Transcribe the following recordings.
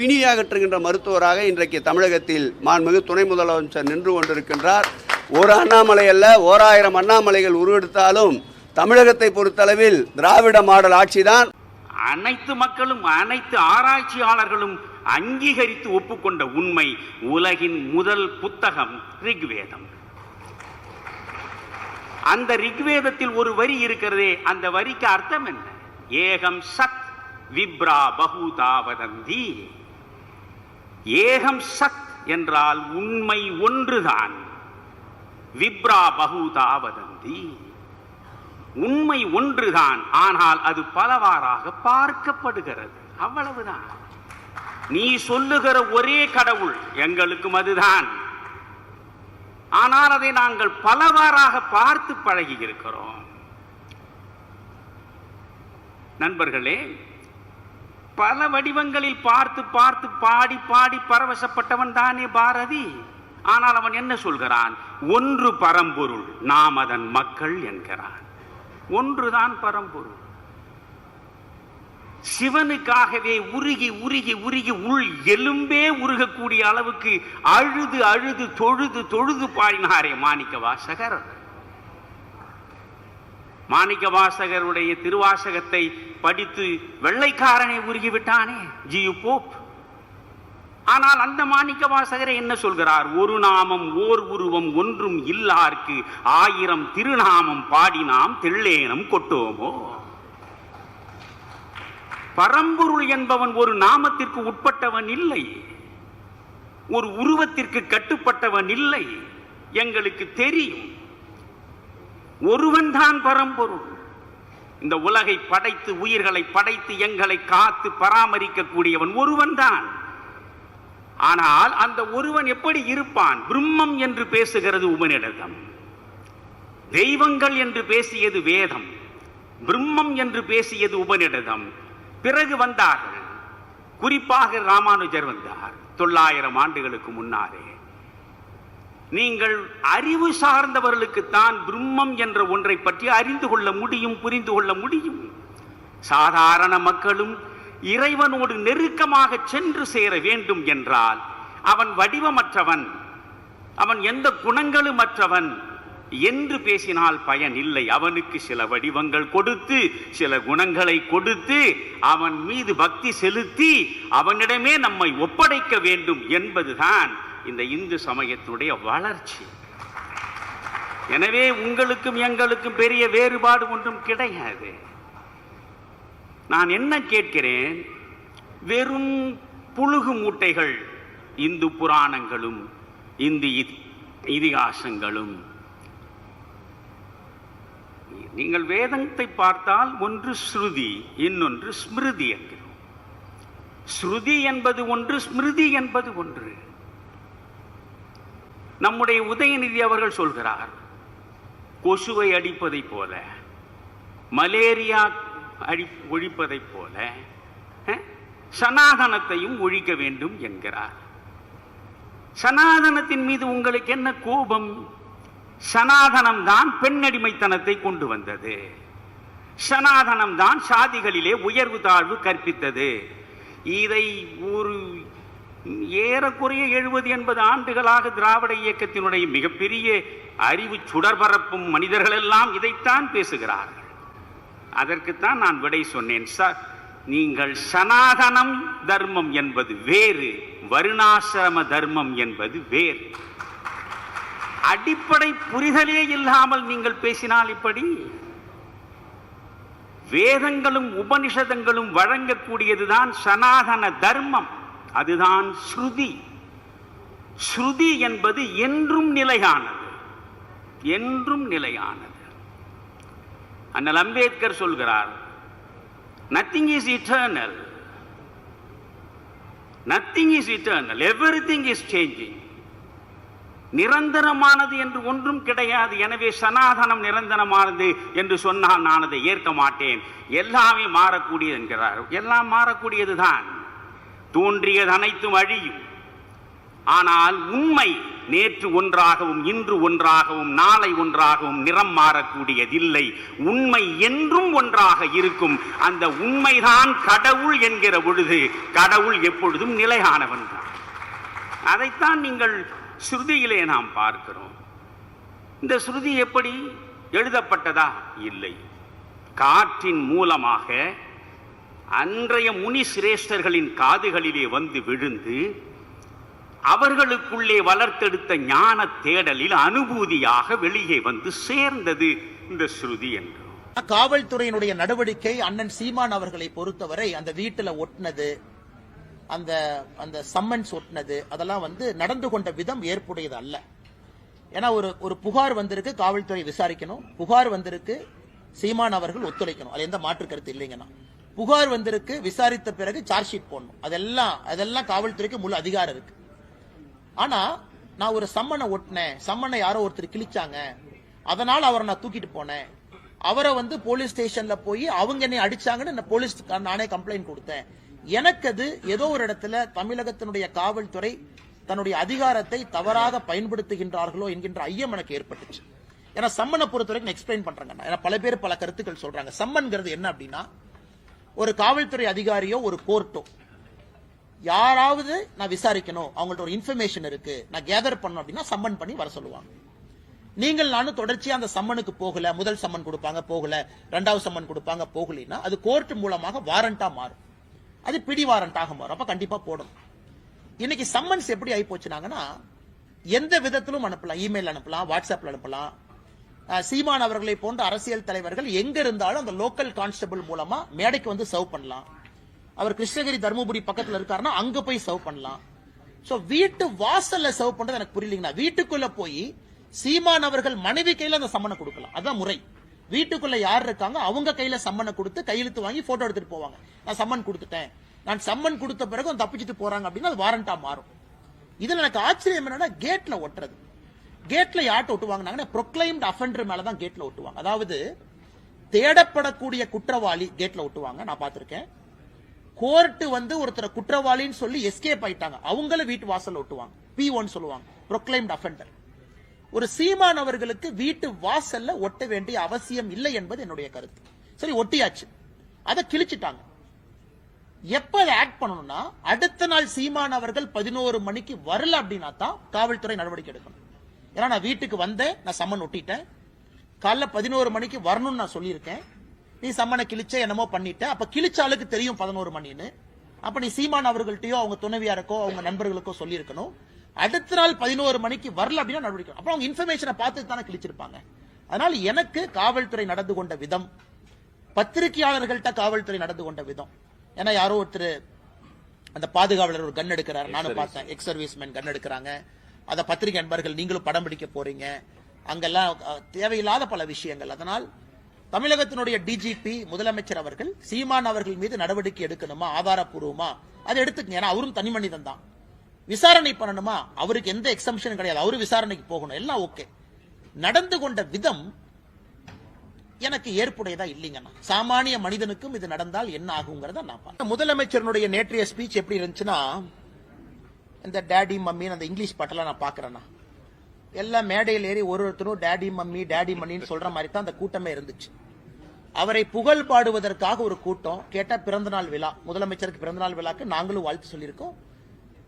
பிணி அகற்றுகின்ற மருத்துவராக இன்றைக்கு தமிழகத்தில் மாண்புமிகு துணை முதலமைச்சர் நின்று கொண்டிருக்கின்றார். ஒரு அண்ணாமலை அல்ல ஓராயிரம் அண்ணாமலைகள் உருவெடுத்தாலும் தமிழகத்தை பொறுத்தளவில் திராவிட மாடல் ஆட்சிதான். அனைத்து மக்களும் அனைத்து ஆராய்ச்சியாளர்களும் அங்கீகரித்து ஒப்புக்கொண்ட உண்மை உலகின் முதல் புத்தகம் ரிக்வேதம். அந்த ரிக்வேதத்தில் ஒரு வரி இருக்கிறதே அந்த வரிக்கு அர்த்தம் என்ன? ஏகம் சத் விப்ரா பகுதா வதந்தி ஏகம் சத் என்றால் உண்மை ஒன்றுதான். விப்ரா பகுதா வதந்தி. உண்மை ஒன்றுதான் ஆனால் அது பலவாறாக பார்க்கப்படுகிறது. அவ்வளவுதான். நீ சொல்லுகிற ஒரே கடவுள் எங்களுக்கும் அதுதான். ஆனால் அதை நாங்கள் பலவாறாக பார்த்து பழகி இருக்கிறோம் நண்பர்களே பல வடிவங்களில் பார்த்து பார்த்து பாடி பாடி பரவசப்பட்டவன் தானே பாரதி. ஆனால் அவன் என்ன சொல்கிறான்? ஒன்று பரம்பொருள் நாம் அதன் மக்கள் என்கிறான். ஒன்றுதான் பரம்பொருள். சிவனுக்காகவே உருகி உருகி உருகி உள் எலும்பே உருகக்கூடிய அளவுக்கு அழுது அழுது தொழுது தொழுது பாடினாரே மாணிக்க வாசகர் மாணிக்க வாசகருடைய திருவாசகத்தை படித்து வெள்ளைக்காரனை உருகிவிட்டானே ஜியு போப். ஆனால் அந்த மாணிக்க வாசகரை என்ன சொல்கிறார்? ஒரு நாமம் ஓர் உருவம் ஒன்றும் இல்லார்க்கு ஆயிரம் திருநாமம் பாடினாம் தெள்ளேனம் கொட்டோமோ பரம்பொருள் என்பவன் ஒரு நாமத்திற்கு உட்பட்டவன் இல்லை. ஒரு உருவத்திற்கு கட்டுப்பட்டவன் இல்லை. எங்களுக்கு தெரியும். ஒருவன்தான் பரம்பொருள். இந்த உலகை படைத்து உயிர்களை படைத்து எங்களை காத்து பராமரிக்கக்கூடியவன் ஒருவன்தான் ஆனால் அந்த ஒருவன் எப்படி இருப்பான்? பிரம்மம் என்று பேசுகிறது உபநிடதம். தெய்வங்கள் என்று பேசியது வேதம். பிரம்மம் என்று பேசியது உபநிடதம். பிறகு வந்தார்கள். குறிப்பாக ராமானுஜர் வந்தார் தொள்ளாயிரம் ஆண்டுகளுக்கு முன்னாரே நீங்கள் அறிவு சார்ந்தவர்களுக்குத்தான் பிரம்மம் என்ற ஒன்றை பற்றி அறிந்து கொள்ள முடியும் புரிந்து கொள்ள முடியும். சாதாரண மக்களும் இறைவனோடு நெருக்கமாக சென்று சேர வேண்டும் என்றால் அவன் வடிவமற்றவன் அவன் எந்த குணங்களும் அற்றவன் என்று பேசினால் பயன் இல்லை. அவனுக்கு சில வடிவங்கள் கொடுத்து சில குணங்களை கொடுத்து அவன் மீது பக்தி செலுத்தி அவனிடமே நம்மை ஒப்படைக்க வேண்டும் என்பதுதான் இந்த இந்து சமயத்தினுடைய வளர்ச்சி. எனவே உங்களுக்கும் எங்களுக்கும் பெரிய வேறுபாடு ஒன்றும் கிடையாது. நான் என்ன கேட்கிறேன்? வெறும் புழுகு மூட்டைகள் இந்து புராணங்களும் இந்து இதிகாசங்களும். நீங்கள் வேதத்தை பார்த்தால் ஒன்று ஸ்ருதி இன்னொன்று ஸ்மிருதி என்கிறோம். ஸ்ருதி என்பது ஒன்று ஸ்மிருதி என்பது ஒன்று. நம்முடைய உதயநிதி அவர்கள் சொல்கிறார் கொசுவை அடிப்பதைப் போல மலேரியா அழி ஒழிப்பதைப் போல சனாதனத்தையும் ஒழிக்க வேண்டும் என்கிறார். சனாதனத்தின் மீது உங்களுக்கு என்ன கோபம்? சனாதனம் தான் பெண்ணடிமைத்தனத்தை கொண்டு வந்தது. சனாதனம் தான் சாதிகளிலே உயர்வு தாழ்வு கற்பித்தது. இதை ஒரு ஏறக்குறைய எழுபது எண்பது ஆண்டுகளாக திராவிட இயக்கத்தினுடைய மிகப்பெரிய அறிவு சுடர்பரப்பும் மனிதர்கள் எல்லாம் இதைத்தான் பேசுகிறார்கள். அதற்குத்தான் நான் விடை சொன்னேன் சார் நீங்கள் சனாதனம் தர்மம் என்பது வேறு வருணாசிரம தர்மம் என்பது வேறு. அடிப்படை புரிதலே இல்லாமல் நீங்கள் பேசினால் இப்படி? வேதங்களும் உபனிஷதங்களும் வழங்கக்கூடியதுதான் சனாதன தர்மம். அதுதான் ஸ்ருதி. ஸ்ருதி என்பது என்றும் நிலையானது. என்றும் நிலையானது. அண்ணல் அம்பேத்கர் சொல்கிறார் nothing is eternal nothing is eternal everything is changing நிரந்தரமானது என்று ஒன்றும் கிடையாது. எனவே சனாதனம் நிரந்தரமானது என்று சொன்னால் நான் அதை ஏற்க மாட்டேன். எல்லாமே மாறக்கூடியது என்கிறார். எல்லாம் மாறக்கூடியது தான் அனைத்தும் அழியும். ஆனால் உண்மை நேற்று ஒன்றாகவும் இன்று ஒன்றாகவும் நாளை ஒன்றாகவும் நிறம் மாறக்கூடியதில்லை. உண்மை என்றும் ஒன்றாக இருக்கும். அந்த உண்மைதான் கடவுள் என்கிற பொழுது கடவுள் எப்பொழுதும் நிலையானவன் தான். அதைத்தான் நீங்கள் ஸ்ருதியிலே நாம் பார்க்கிறோம். இந்த ஸ்ருதி எப்படி எழுதப்பட்டதா? இல்லை. காற்றின் மூலமாக அன்றைய முனி சிரேஷ்டர்களின் காதுகளிலே வந்து விழுந்து அவர்களுக்குள்ளே வளர்த்தெடுத்த ஞான தேடலில் அனுபூதியாக வெளியே வந்து சேர்ந்தது இந்த ஸ்ருதி என்று. காவல்துறையினுடைய நடவடிக்கை அண்ணன் சீமான் அவர்களை பொறுத்தவரை அந்த வீட்டுல ஒட்டினது அந்த அந்த சம்மன்ஸ் ஒட்டினது அதெல்லாம் வந்து நடந்து கொண்ட விதம் ஏற்புடையது அல்ல. ஏன்னா ஒரு ஒரு புகார் வந்திருக்கு காவல்துறை விசாரிக்கணும். புகார் வந்திருக்கு சீமான் அவர்கள் ஒத்துழைக்கணும். அது எந்த மாற்று கருத்து இல்லைங்கன்னா புகார் வந்திருக்கு விசாரித்த பிறகு சார்ஜ் ஷீட் போடணும். அதெல்லாம் அதெல்லாம் காவல்துறைக்கு முழு அதிகாரம் இருக்கு. ஆனா நான் ஒரு சம்மனை ஒட்டினேன். சம்மனை யாரோ ஒருத்தர் கிழிச்சாங்க. அதனால அவரை நான் தூக்கிட்டு போனேன். அவரை வந்து போலீஸ் ஸ்டேஷன்ல போய் அவங்க என்னை அடிச்சாங்கன்னு போலீஸ் நானே கம்ப்ளைண்ட் கொடுத்தேன். எனக்கு அது ஏதோ ஒரு இடத்துல தமிழகத்தினுடைய காவல்துறை தன்னுடைய அதிகாரத்தை தவறாக பயன்படுத்துகின்றார்களோ என்கின்ற ஐயம் எனக்கு ஏற்பட்டுச்சு. ஏன்னா சம்மனை பொறுத்த வரைக்கும் எக்ஸ்பிளைன் பண்றாங்க. ஏன்னா பல பேர் பல கருத்துக்கள் சொல்றாங்க. சம்மன்கிறது என்ன அப்படின்னா ஒரு காவல்துறை அதிகாரியோ ஒரு கோர்ட்டோ யாராவது நான் விசாரிக்கணும் அவங்கள்ட்ட ஒரு இன்ஃபர்மேஷன் இருக்கு நான் கேதர் பண்ணணும் அப்படின்னா சம்மன் பண்ணி வர சொல்லுவாங்க. நீங்கள் நானும் தொடர்ச்சியா அந்த சம்மனுக்கு போகல முதல் சம்மன் கொடுப்பாங்க போகல ரெண்டாவது சம்மன் கொடுப்பாங்க போகலைன்னா அது கோர்ட் மூலமாக வாரண்டா மாறும். அது பிடி வாரண்டாக மாறும் அப்ப கண்டிப்பா போடணும். இன்னைக்கு சம்மன்ஸ் எப்படி ஆகி போச்சுனாங்கன்னா எந்த விதத்திலும் அனுப்பலாம் இமெயில் அனுப்பலாம் வாட்ஸ்அப்ல அனுப்பலாம் சீமான் அவர்களை போன்ற அரசியல் தலைவர்கள் எங்க இருந்தாலும் அந்த லோக்கல் கான்ஸ்டபிள் மூலமா மேடைக்கு வந்து சர்வ் பண்ணலாம். அவர் கிருஷ்ணகிரி தருமபுரி பக்கத்துல இருக்காருன்னா அங்க போய் சர்வ் பண்ணலாம். சோ வீட்டு வாசல்ல சர்வ் பண்றது எனக்கு புரியலீங்கன்னா வீட்டுக்குள்ள போய் சீமான் அவர்கள் மனைவி கையில அந்த சம்மனை கொடுக்கலாம். அதான் முறை. வீட்டுக்குள்ள யார் இருக்காங்க அவங்க கையில சம்மனை கொடுத்து கையெழுத்து வாங்கி போட்டோ எடுத்துட்டு போவாங்க. நான் சம்மன் கொடுத்துட்டேன். நான் சம்மன் கொடுத்த பிறகு தப்பிச்சுட்டு போறாங்க அப்படின்னா அது வாரண்டா மாறும். இதுல எனக்கு ஆச்சரியம் என்னன்னா கேட்ல ஒட்டுறது. கேட்ல யார்ட்ட ஒட்டுவாங்கன்னா ப்ரொக்ளைம்ட் அஃபெண்டர் மேலதான் கேட்ல ஒட்டுவாங்க. அதாவது தேடப்படக்கூடிய குற்றவாளி கேட்ல ஒட்டுவாங்க. நான் பார்த்திருக்கேன். கோர்ட்டு வந்து ஒருத்தரை குற்றவாளின்னு சொல்லி எஸ்கேப் ஆயிட்டாங்க. அவங்கள வீட்டு வாசல் ஒட்டுவாங்க. பி ஒன் சொல்லுவாங்க. ப்ரொக்ளைம்ட் அஃபெண்டர் ஒரு சீமான் அவர்களுக்கு வீட்டு வாசல்ல ஒட்ட வேண்டிய அவசியம் இல்லை என்பது என்னுடைய கருத்து. சரி ஒட்டியாச்சு. அதை கிழிச்சிட்டாங்க. எப்ப அதை ஆக்ட் பண்ணணும்னா அடுத்த நாள் சீமான் அவர்கள் பதினோரு மணிக்கு வரல அப்படின்னா தான் காவல்துறை நடவடிக்கை எடுக்கணும். ஏன்னா நான் வீட்டுக்கு வந்தேன் நான் சம்மன் ஒட்டிட்டேன். காலைல பதினோரு மணிக்கு வரணும்னு நான் சொல்லியிருக்கேன். நீ சம்மனை கிழிச்ச என்னமோ பண்ணிட்ட. அப்ப கிழிச்ச ஆளுக்கு தெரியும் பதினோரு மணின்னு. அப்ப நீ சீமான் அவர்கள்ட்டயோ அவங்க துணைவியாருக்கோ அவங்க நண்பர்களுக்கோ சொல்லியிருக்கணும். அடுத்த நாள் பதினோரு மணிக்கு வரல அப்படின்னா நடவடிக்கை. அப்ப அவங்க இன்ஃபர்மேஷனை பார்த்து தானே கிழிச்சிருப்பாங்க. அதனால எனக்கு காவல்துறை நடந்து கொண்ட விதம் பத்திரிகையாளர்கள்ட்ட காவல்துறை நடந்து கொண்ட விதம். ஏன்னா யாரோ ஒருத்தர் அந்த பாதுகாவலர் ஒரு கன் எடுக்கிறார். நானும் பார்த்தேன். எக்ஸ் சர்வீஸ்மேன் கன் எடுக்கிறாங்க. அதை பத்திரிகை நண்பர்கள் நீங்களும் படம் பிடிக்க போறீங்க. அங்கெல்லாம் தேவையில்லாத பல விஷயங்கள். அதனால் தமிழகத்தினுடைய டிஜிபி முதலமைச்சர் அவர்கள் சீமான் அவர்கள் மீது நடவடிக்கை எடுக்கணுமா? ஆதாரப்பூர்வமா? அதை எடுத்துக்கங்க. ஏன்னா அவரும் தனி மனிதன் தான். விசாரணை பண்ணணுமா? அவருக்கு எந்த எக்ஸம்ஷனும் கிடையாது. அவரு விசாரணைக்கு போகணும். எல்லாம் ஓகே. நடந்து கொண்ட விதம் எனக்கு ஏற்புடையதா இல்லைங்கண்ணா சாமானிய மனிதனுக்கும் இது நடந்தால் என்ன ஆகுங்கிறத நான் முதலமைச்சருடைய நேற்றைய ஸ்பீச் எப்படி இருந்துச்சுன்னா இந்த டேடி மம்மின்னு அந்த இங்கிலீஷ் பாட்டெல்லாம் நான் பார்க்குறேண்ணா எல்லாம் மேடையில் ஏறி ஒரு ஒருத்தரும் டேடி மம்மி டேடி மம்மின்னு சொல்ற மாதிரி தான் அந்த கூட்டமே இருந்துச்சு. அவரை புகழ் பாடுவதற்காக ஒரு கூட்டம் கேட்டா பிறந்தநாள் விழா. முதலமைச்சருக்கு பிறந்தநாள் விழாக்கு நாங்களும் வாழ்த்து சொல்லியிருக்கோம்.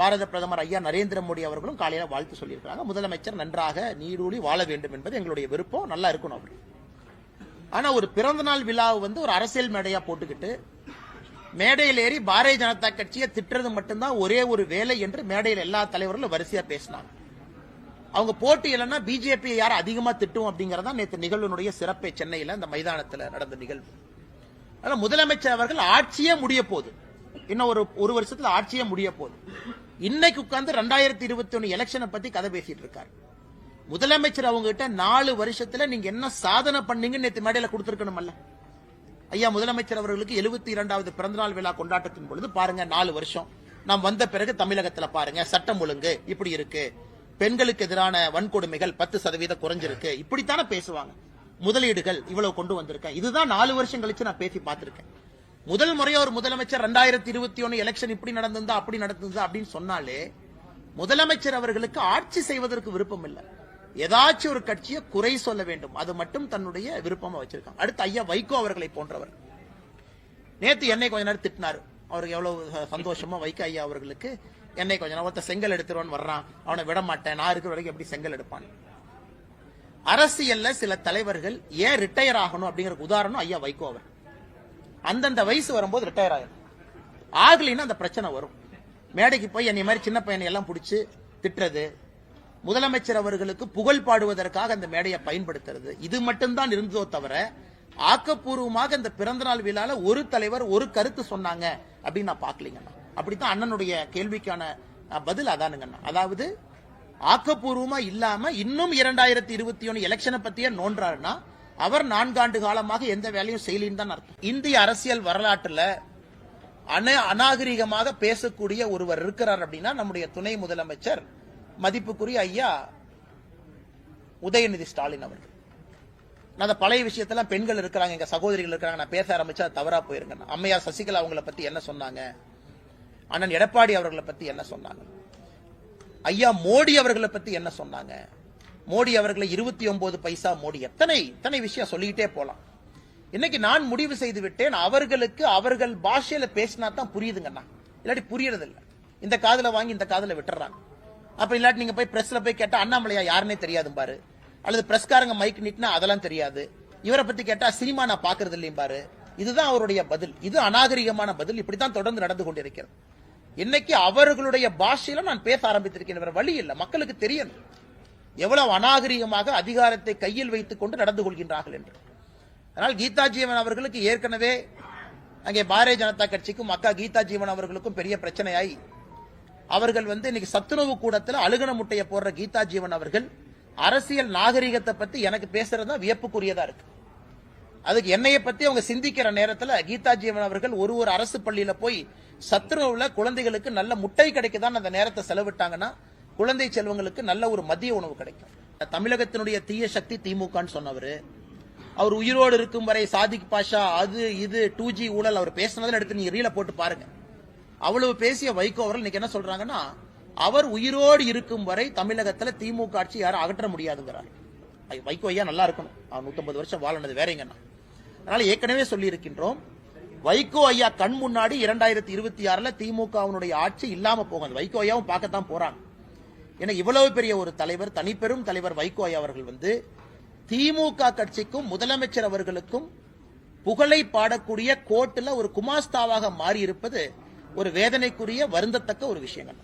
பாரத பிரதமர் ஐயா நரேந்திர மோடி அவர்களும் காலையில வாழ்த்து சொல்லியிருக்காங்க முதலமைச்சர் நன்றாக நீடூழி வாழ வேண்டும் என்பது எங்களுடைய விருப்பம். நல்லா இருக்கணும் அப்படி ஆனா ஒரு பிறந்தநாள் விழாவை வந்து ஒரு அரசியல் மேடையா போட்டுக்கிட்டு மேடையில் ஏறி பாரதிய ஜனதா கட்சியை திட்டுறது மட்டும்தான் ஒரே ஒரு வேலை என்று மேடையில் எல்லா தலைவர்களும் வரிசையா பேசினாங்க. அவங்க போட்டி இல்லைன்னா பிஜேபி யார் அதிகமா திட்டும் அப்படிங்கறதா நேற்று நிகழ்வுனுடைய சிறப்பே. சென்னையில அந்த மைதானத்துல நடந்த நிகழ்வு. ஆனா முதலமைச்சர் அவர்கள் ஆட்சியே முடிய போகுது. இன்னும் ஒரு ஒரு வருஷத்துல ஆட்சியே முடிய போகுது. இன்னைக்கு உட்கார்ந்து ரெண்டாயிரத்தி இருபத்தி ஒன்னு எலெக்ஷனை பத்தி கதை பேசிட்டு இருக்காரு. முதலமைச்சர் அவங்க கிட்ட நாலு வருஷத்துல நீங்க என்ன சாதனை பண்ணீங்கன்னு நேற்று மேடையில கொடுத்திருக்கணுமல்ல? ஐயா முதலமைச்சர் அவர்களுக்கு எழுபத்தி இரண்டாவது பிறந்தநாள் விழா கொண்டாட்டத்தின் பொழுது பாருங்க நாலு வருஷம். நாம் வந்த பிறகு தமிழகத்துல பாருங்க சட்டம் ஒழுங்கு இப்படி இருக்கு. பெண்களுக்கு எதிரான வன்கொடுமைகள் பத்து சதவீதம் குறைஞ்சிருக்கு. இப்படித்தானே பேசுவாங்க. முதலீடுகள் இவ்வளவு கொண்டு வந்திருக்கேன். இதுதான் நாலு வருஷம் கழிச்சு நான் பேசி பார்த்திருக்கேன். முதல் முறையா ஒரு முதலமைச்சர் ரெண்டாயிரத்தி இருபத்தி ஒன்னு எலெக்ஷன் இப்படி நடந்திருந்தா அப்படி நடந்திருந்தா அப்படின்னு சொன்னாலே முதலமைச்சர் அவர்களுக்கு ஆட்சி செய்வதற்கு விருப்பம் இல்லை. ஏதாச்சும் ஒரு கட்சியை குறை சொல்ல வேண்டும். அது மட்டும் தன்னுடைய விருப்பமா வச்சிருக்காங்க. அடுத்து ஐயா வைகோ அவர்களை போன்றவர். நேத்து என்னை கொஞ்ச நேரம் திட்டினாரு. அவருக்கு எவ்வளவு சந்தோஷமா வைகோ ஐயா அவர்களுக்கு என்னை கொஞ்ச நேரம் ஒருத்தன் செங்கல் எடுத்துருவான் வர்றான். அவனை விட மாட்டேன். நான் இருக்கிற வரைக்கும் எப்படி செங்கல் எடுப்பான்? அரசியல்ல சில தலைவர்கள் ஏன் ரிட்டையர் ஆகணும் அப்படிங்கிற உதாரணம் ஐயா வைகோ அவர். அந்தந்த வயசு வரும்போது ரிட்டையர் ஆயிரும். ஆகலைன்னா அந்த பிரச்சனை வரும். மேடைக்கு போய் என்னை மாதிரி சின்ன பையனை எல்லாம் பிடிச்சி திட்டுறது முதலமைச்சர் அவர்களுக்கு புகழ் பாடுவதற்காக அந்த மேடையை பயன்படுத்துறது. இது மட்டும்தான் இருந்ததோ தவிர ஆக்கப்பூர்வமாக இந்த பிறந்தநாள் விழால ஒரு தலைவர் ஒரு கருத்து சொன்னாங்க அப்படின்னு நான் பார்க்கலீங்கண்ணா அப்படித்தான் அண்ணனுடைய கேள்விக்கான பதில் அதானுங்கண்ணா அதாவது ஆக்கப்பூர்வமா இல்லாம இன்னும் இரண்டாயிரத்தி இருபத்தி ஒன்னு எலெக்ஷனை பத்தியே நோன்றாருன்னா அவர் நான்காண்டு காலமாக எந்த வேலையும் செய்யலின்னு தான் அர்த்தம். இந்திய அரசியல் வரலாற்றுல அன அநாகரிகமாக பேசக்கூடிய ஒருவர் இருக்கிறார் அப்படின்னா நம்முடைய துணை முதலமைச்சர் மதிப்புக்குரிய ஐயா உதயநிதி ஸ்டாலின் அவர்கள். நான் அந்த பழைய விஷயத்தெல்லாம் பெண்கள் இருக்கிறாங்க எங்க சகோதரிகள் இருக்கிறாங்க நான் பேச ஆரம்பிச்சா தவறா போயிருங்க. அம்மையார் சசிகலா அவங்கள பத்தி என்ன சொன்னாங்க? அண்ணன் எடப்பாடி அவர்களை பத்தி என்ன சொன்னாங்க? ஐயா மோடி அவர்களை பத்தி என்ன சொன்னாங்க? மோடி அவர்களை இருபத்தி ஒன்பது பைசா மோடி எத்தனை இத்தனை விஷயம் சொல்லிக்கிட்டே போலாம். இன்னைக்கு நான் முடிவு செய்து விட்டேன் அவர்களுக்கு அவர்கள் பாஷையில பேசினா தான் புரியுதுங்கண்ணா. இல்லாட்டி புரியறது இல்லை இந்த காதல வாங்கி இந்த காதல விட்டுறாங்க. அப்ப இல்லாட்டி நீங்க போய் பிரஸ்ல போய் கேட்டா அண்ணாமலையா யாருன்னே தெரியாது பாரு. அல்லது பிரஸ்காரங்க மைக் நீட்டினா அதெல்லாம் தெரியாது. இவரை பத்தி கேட்டா சினிமா நான் பாக்குறது இல்லையும் பாரு. இதுதான் அவருடைய பதில். இது அநாகரிகமான பதில். இப்படித்தான் தொடர்ந்து நடந்து கொண்டிருக்கிறது. இன்னைக்கு அவர்களுடைய பாஷையில நான் பேச ஆரம்பித்திருக்கேன். வேற வழி இல்ல. மக்களுக்கு தெரியணும் எவ்வளவு அநாகரிகமாக அதிகாரத்தை கையில் வைத்துக் கொண்டு நடந்து கொள்கின்றார்கள் என்று. அதனால் கீதா ஜீவன் அவர்களுக்கு ஏற்கனவே அங்கே பாரதிய ஜனதா கட்சிக்கும் அக்கா கீதா ஜீவன் அவர்களுக்கும் பெரிய பிரச்சனையாய் அவர்கள் வந்து இன்னைக்கு சத்துணவு கூடத்தில் அழுகன முட்டையை போடுற கீதா ஜீவன் அவர்கள் அரசியல் நாகரிகத்தை பத்தி எனக்கு பேசுறது தான் வியப்புக்குரியதா இருக்கு. அதுக்கு என்னைய பத்தி அவங்க சிந்திக்கிற நேரத்தில் கீதா ஜீவன் அவர்கள் ஒரு ஒரு அரசு பள்ளியில போய் சத்துணவுல குழந்தைகளுக்கு நல்ல முட்டை கிடைக்குதான் அந்த நேரத்தை செலவிட்டாங்கன்னா குழந்தை செல்வங்களுக்கு நல்ல ஒரு மதிய உணவு கிடைக்கும். தமிழகத்தினுடைய தீய சக்தி திமுகன்னு சொன்னவரு. அவர் உயிரோடு இருக்கும் வரை சாதிக் பாஷா அது இது டூ ஜி ஊழல் அவர் பேசினதில் எடுத்து நீங்க ரீல போட்டு பாருங்க. அவ்வளவு பேசிய வைகோ அவர்கள் இன்னைக்கு என்ன சொல்றாங்கன்னா அவர் உயிரோடு இருக்கும் வரை தமிழகத்துல திமுக ஆட்சி யாரும் அகற்ற முடியாதுங்கிறார். ஐ- வைகோ ஐயா நல்லா இருக்கணும். அவர் 150 வருஷம் வாழனது வேறங்கண்ணா அதனால ஏற்கனவே சொல்லி இருக்கின்றோம் வைகோ ஐயா கண் முன்னாடி இரண்டாயிரத்தி இருபத்தி ஆறுல திமுகவினுடைய ஆட்சி இல்லாம போகும் அந்த வைகோ ஐயாவும் பார்க்கத்தான் போறாங்க. ஏன்னா இவ்வளவு பெரிய ஒரு தலைவர் தனிப்பெரும் தலைவர் வைகோ ஐயா அவர்கள் வந்து திமுக கட்சிக்கும் முதலமைச்சர் அவர்களுக்கும் புகழை பாடக்கூடிய கோட்டில் ஒரு குமாஸ்தாவாக மாறியிருப்பது ஒரு வேதனைக்குரிய வருந்தத்தக்க ஒரு விஷயங்கள்